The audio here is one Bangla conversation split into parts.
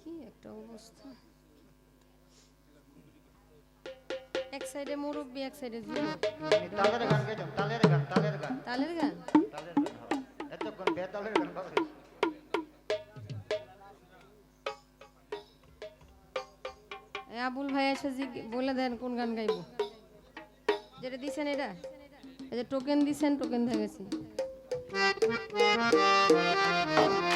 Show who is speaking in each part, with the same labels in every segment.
Speaker 1: কি একটা অবস্থা? এক সাইডে মুরব্বি এক সাইডে
Speaker 2: তালের গান তালের গান তালের গান।
Speaker 1: তালের গান?
Speaker 2: তালের গান। এতক্ষণ বেতালের গান
Speaker 1: আবুল ভাই এসে বলে দেন কোন গান গাইবো। যেটা দিছেন এটা? যে টোকেন দিছেন টোকেন দিয়ে গেছি। Thank you.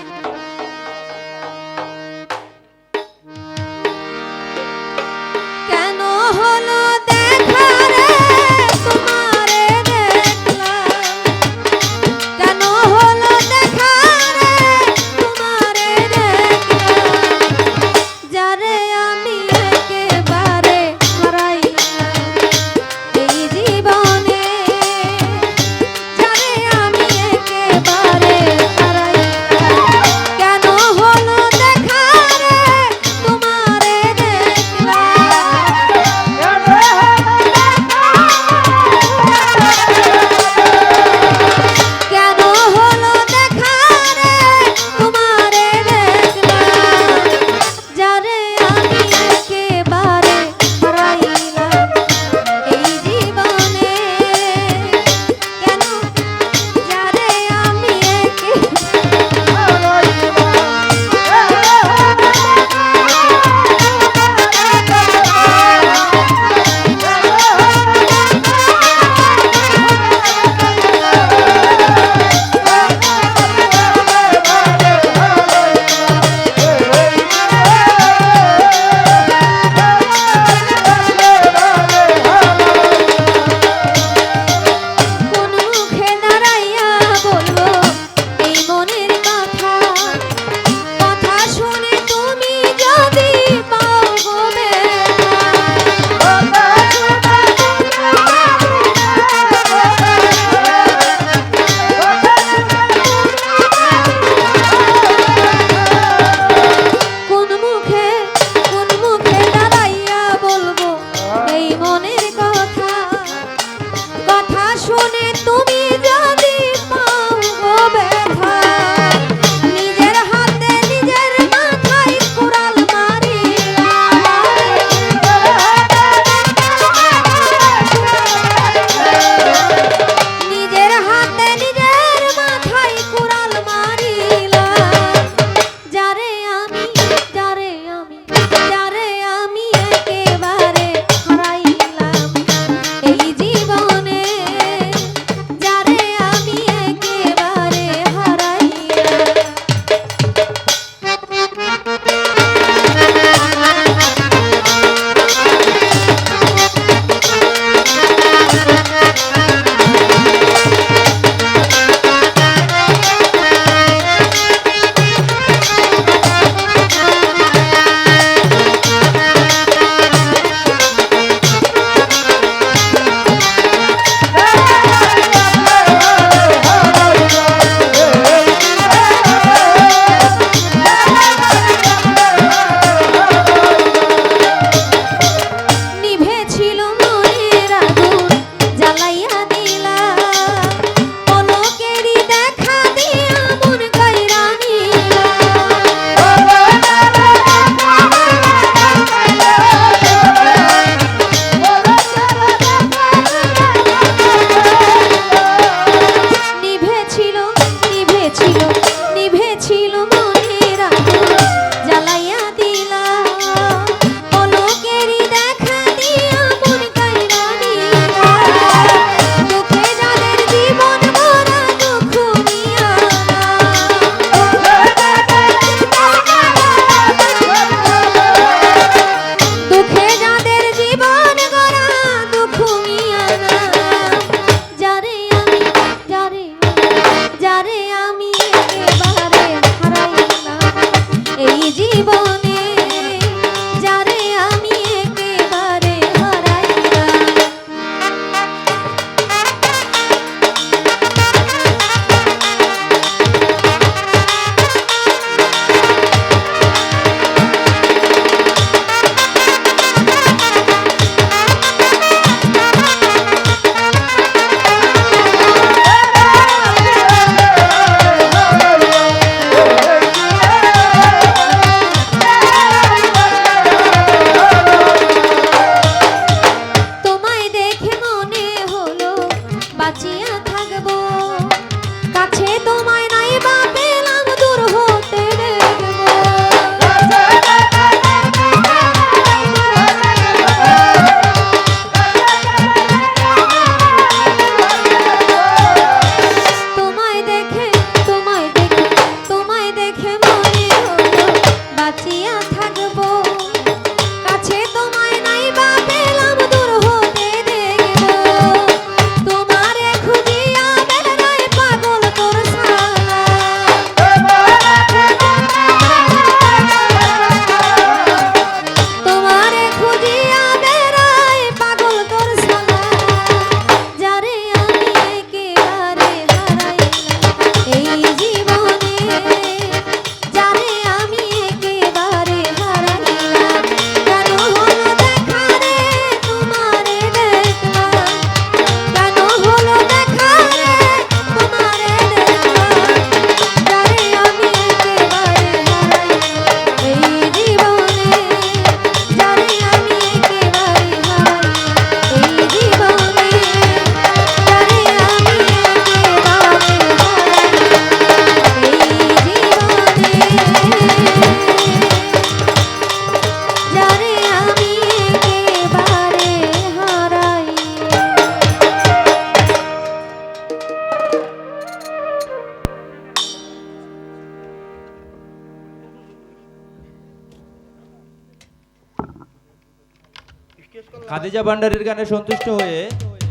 Speaker 3: খাদিজা ভান্ডারির গানে সন্তুষ্ট হয়ে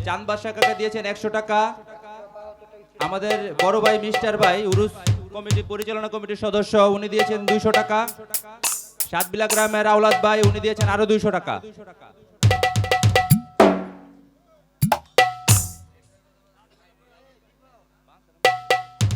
Speaker 3: চাঁদ বাদশা কাকা দিয়েছেন একশো টাকা। আমাদের বড় ভাই মিস্টার ভাই, উরুস কমিটি পরিচালনা কমিটির সদস্য, উনি দিয়েছেন দুইশো টাকা। সাতবিলা গ্রামের আওলাদ ভাই, উনি দিয়েছেন আরও দুইশো টাকা।